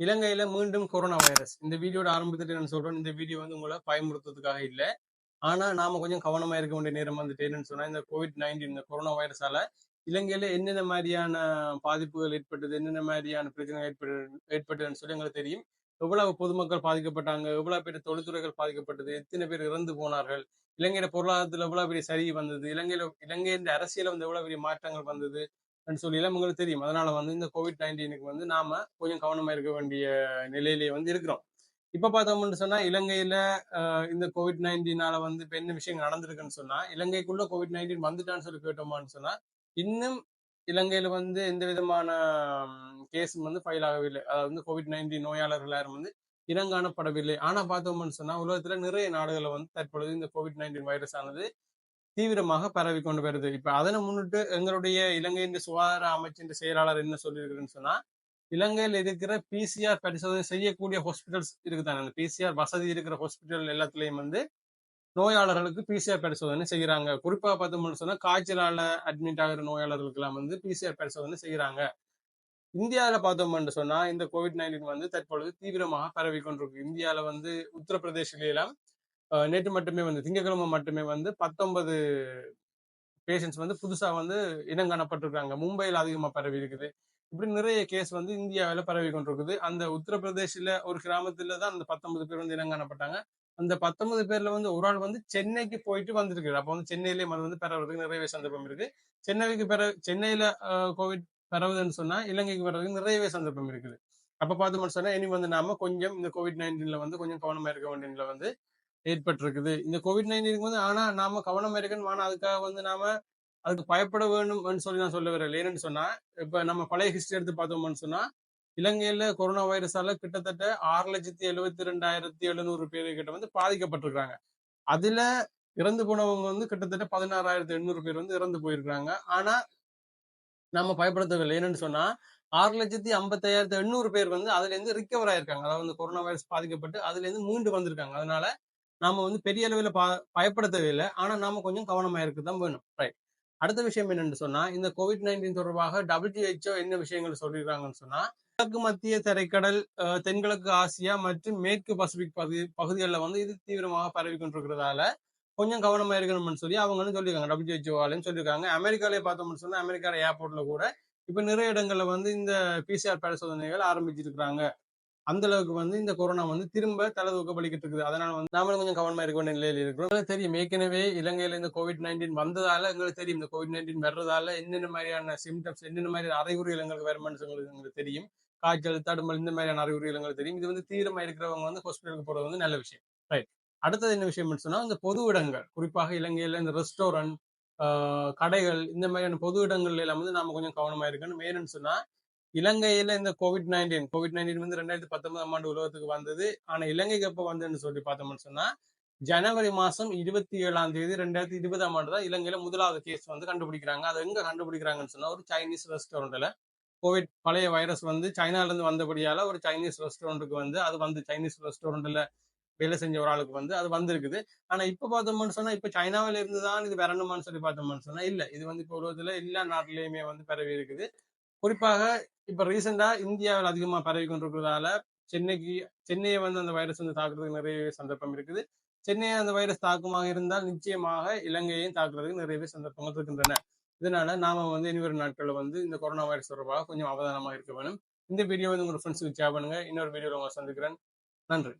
இலங்கையில மீண்டும் corona virus இந்த வீடியோட ஆரம்பத்துட்டு நான் சொல்றேன் இந்த வீடியோ வந்து உங்களை பயமுறுத்துறதுக்காக இல்லை. ஆனா நாம கொஞ்சம் கவனமா இருக்க வேண்டிய நேரம் வந்துட்டு என்னன்னு சொன்னா இந்த கோவிட் நைன்டீன் இந்த கொரோனா வைரஸால இலங்கையில என்னென்ன மாதிரியான பாதிப்புகள் ஏற்பட்டது என்னென்ன மாதிரியான பிரச்சனைகள் ஏற்பட்டு ஏற்பட்டதுன்னு சொல்லி எங்களுக்கு தெரியும். எவ்வளவு பொதுமக்கள் பாதிக்கப்பட்டாங்க எவ்வளவு பேர் தொழில்துறைகள் பாதிக்கப்பட்டது எத்தனை பேர் இறந்து போனார்கள் இலங்கையில பொருளாதாரத்துல எவ்வளவு பெரிய சரி வந்தது இலங்கையில இலங்கையின் அரசியல வந்து எவ்வளவு பெரிய மாற்றங்கள் வந்தது சொல்லி எல்லாம் உங்களுக்கு தெரியும். அதனால வந்து இந்த கோவிட் நைன்டீனுக்கு வந்து நாம கொஞ்சம் கவனமா இருக்க வேண்டிய நிலையிலேயே வந்து இருக்கிறோம். இப்ப பார்த்தோம்னு சொன்னா இலங்கையில இந்த கோவிட் நைன்டீனால வந்து இப்ப என்ன விஷயம் நடந்திருக்குன்னு சொன்னா இலங்கைக்குள்ள கோவிட் நைன்டீன் வந்துட்டான்னு சொல்லி கேட்டோமான்னு சொன்னா இன்னும் இலங்கையில வந்து எந்த விதமான கேஸும் வந்து ஃபைல் ஆகவில்லை அதாவது வந்து கோவிட் நைன்டீன் நோயாளர்கள் யாரும் வந்து இனங்காணப்படவில்லை. ஆனா பார்த்தோம்னு சொன்னா உலகத்துல நிறைய நாடுகளை வந்து தற்பொழுது இந்த கோவிட் நைன்டீன் வைரஸ் ஆனது தீவிரமாக பரவி கொண்டு வருது. இப்ப அதனை முன்னிட்டு எங்களுடைய இலங்கையின் சுகாதார அமைச்சின் செயலாளர் என்ன சொல்லியிருக்கிறேன்னு சொன்னா இலங்கையில் இருக்கிற பிசிஆர் பரிசோதனை செய்யக்கூடிய ஹாஸ்பிட்டல்ஸ் இருக்குதானே? அந்த பிசிஆர் வசதி இருக்கிற ஹாஸ்பிட்டல் எல்லாத்துலயும் வந்து நோயாளர்களுக்கு பிசிஆர் பரிசோதனை செய்யறாங்க குறிப்பா பார்த்தோம்னு சொன்னா காய்ச்சலால அட்மிட் ஆகிற நோயாளர்களுக்கு எல்லாம் வந்து பிசிஆர் பரிசோதனை செய்யறாங்க இந்தியாவில் பார்த்தோம்னு சொன்னா இந்த கோவிட் நைன்டீன் வந்து தற்பொழுது தீவிரமாக பரவி கொண்டிருக்கு. இந்தியாவில் வந்து உத்தரப்பிரதேசிலாம் நேற்று மட்டுமே வந்து திங்கக்கிழமை மட்டுமே வந்து பத்தொன்பது பேஷண்ட்ஸ் வந்து புதுசா வந்து இனம் காணப்பட்டிருக்காங்க. மும்பையில் அதிகமா பரவி இருக்குது. இப்படி நிறைய கேஸ் வந்து இந்தியாவில் பரவி கொண்டிருக்குது. அந்த உத்தரப்பிரதேசில ஒரு கிராமத்துல தான் அந்த பத்தொன்பது பேர் வந்து இனம் காணப்பட்டாங்க. அந்த பத்தொன்பது பேர்ல வந்து ஒரு ஆள் வந்து சென்னைக்கு போயிட்டு வந்திருக்கு அப்போ வந்து சென்னையிலேயே மது வந்து பரவுறதுக்கு நிறையவே சந்தர்ப்பம் இருக்கு. சென்னைக்கு பெற சென்னையில கோவிட் பரவுதுன்னு சொன்னா இலங்கைக்கு வர்றதுக்கு நிறையவே சந்தர்ப்பம் இருக்குது. அப்ப பார்த்தோம்னு சொன்னா இனி வந்து நாம கொஞ்சம் இந்த கோவிட் நைன்டீன்ல வந்து கொஞ்சம் கவனமா இருக்க வேண்டியதுல வந்து ஏற்பட்டிருக்குது. இந்த கோவிட் நைன்டீனுக்கு வந்து ஆனா நாம கவனம் இருக்கணும் ஆனா அதுக்காக வந்து நாம அதுக்கு பயப்பட வேணும்னு சொல்லி நான் சொல்ல வரல. ஏன்னு சொன்னா இப்ப நம்ம பழைய ஹிஸ்டரி எடுத்து பார்த்தோம்னு சொன்னா இலங்கையில கொரோனா வைரஸால கிட்டத்தட்ட ஆறு லட்சத்தி எழுபத்தி ரெண்டாயிரத்தி எழுநூறு பேர் கிட்ட வந்து பாதிக்கப்பட்டிருக்காங்க அதுல இறந்து போனவங்க வந்து கிட்டத்தட்ட பதினாறாயிரத்தி எண்ணூறு பேர் வந்து இறந்து போயிருக்காங்க ஆனா நம்ம பயப்படுத்தவில்லை. என்னன்னு சொன்னா ஆறு லட்சத்தி ஐம்பத்தாயிரத்தி எண்ணூறு பேர் வந்து அதுல இருந்து ரிக்கவர் ஆயிருக்காங்க. அதாவது கொரோனா வைரஸ் பாதிக்கப்பட்டு அதுல இருந்து மீண்டு வந்திருக்காங்க. அதனால நாம வந்து பெரிய அளவில் ப பயப்பட தேவையில்லை ஆனா நாம கொஞ்சம் கவனமா இருக்குதான் வேணும். ரைட் அடுத்த விஷயம் என்னன்னு சொன்னா இந்த கோவிட் நைன்டீன் தொடர்பாக டபிள்யூஹெச்ஓ என்ன விஷயங்கள் சொல்லியிருக்காங்கன்னு சொன்னா கிழக்கு மத்திய திரைக்கடல் தென்கிழக்கு ஆசியா மற்றும் மேற்கு பசிபிக் பகுதி பகுதிகளில் வந்து இது தீவிரமாக பரவி கொண்டிருக்கிறதால கொஞ்சம் கவனமா இருக்கணும்னு சொல்லி அவங்க வந்து சொல்லியிருக்காங்க டபிள்யூஹெச்ஓவாலையும் சொல்லியிருக்காங்க அமெரிக்காலே பார்த்தோம்னு சொன்னா அமெரிக்கா ஏர்போர்ட்ல கூட இப்ப நிறைய இடங்கள்ல வந்து இந்த பிசிஆர் பரிசோதனைகள் ஆரம்பிச்சிருக்கிறாங்க. அந்த அளவுக்கு வந்து இந்த கொரோனா வந்து திரும்ப தலை தூக்கப்படிக்கிட்டு இருக்குது அதனால வந்து நாமளும் கொஞ்சம் கவனமா இருக்க வேண்டிய நிலையில் இருக்கிறோம். தெரியும் ஏற்கனவே இலங்கையில இந்த கோவிட் நைன்டீன் வந்ததால எங்களுக்கு தெரியும். இந்த கோவிட் நைன்டீன் வர்றதால என்னென்ன மாதிரியான சிம்டம்ஸ் என்னென்ன மாதிரி அறிகுறிகள் எங்களுக்கு வருமானு எங்களுக்கு தெரியும். காய்ச்சல் தடுமல் இந்த மாதிரியான அறிகுறிகள் எங்களுக்கு தெரியும். இது வந்து தீவிரமா இருக்கிறவங்க வந்து ஹாஸ்பிட்டலுக்கு போறது வந்து நல்ல விஷயம். ரைட் அடுத்தது என்ன விஷயம் சொன்னா இந்த பொது இடங்கள் குறிப்பாக இலங்கையில இந்த ரெஸ்டாரண்ட் கடைகள் இந்த மாதிரியான பொது இடங்கள்ல எல்லாம் வந்து நாம கொஞ்சம் கவனமா இருக்கணும். ஏன்னு சொன்னா இலங்கையில இந்த கோவிட் நைன்டீன் கோவிட் நைன்டீன் வந்து ரெண்டாயிரத்தி பத்தொன்பதாம் ஆண்டு உலகத்துக்கு வந்தது. ஆனா இலங்கைக்கு எப்ப வந்ததுன்னு சொல்லி பார்த்தோம்னு சொன்னா ஜனவரி மாசம் இருபத்தி ஏழாம் தேதி ரெண்டாயிரத்தி இருபதாம் ஆண்டு தான் இலங்கையில முதலாவது கேஸ் வந்து கண்டுபிடிக்கிறாங்க. அது எங்க கண்டுபிடிக்கிறாங்கன்னு சொன்னா ஒரு சைனீஸ் ரெஸ்டாரண்ட்ல கோவிட் பழைய வைரஸ் வந்து சைனால இருந்து வந்தபடியால ஒரு சைனீஸ் ரெஸ்டாரண்ட்டுக்கு வந்து அது வந்து சைனீஸ் ரெஸ்டாரண்ட்ல வேலை செஞ்ச ஒரு ஆளுக்கு வந்து அது வந்திருக்குது. ஆனா இப்ப பார்த்தோம்னு சொன்னா இப்ப சைனாவில இருந்து தான் இது வரணுமான்னு சொல்லி பார்த்தோம்னு சொன்னா இல்ல. இது வந்து இப்ப உலகத்துல எல்லா நாட்டிலயுமே வந்து பரவி இருக்குது. குறிப்பாக இப்ப ரீசெண்டா இந்தியாவில் அதிகமா பரவி கொண்டிருக்கிறதால சென்னைக்கு சென்னையை வந்து அந்த வைரஸ் வந்து தாக்குறதுக்கு நிறைய சந்தர்ப்பம் இருக்குது. சென்னையை அந்த வைரஸ் தாக்குமாக இருந்தால் நிச்சயமாக இலங்கையையும் தாக்குறதுக்கு நிறையவே சந்தர்ப்பங்கள் இருக்கின்றன. இதனால நாம வந்து இனிவரும் நாட்களில் வந்து இந்த கொரோனா வைரஸ் தொடர்பாக கொஞ்சம் அவதானமாக இருக்க வேணும். இந்த வீடியோ வந்து உங்களோட ஃப்ரெண்ட்ஸுக்கு ஷேர் பண்ணுங்க. இன்னொரு வீடியோவில் உங்களை சந்திக்கிறேன். நன்றி.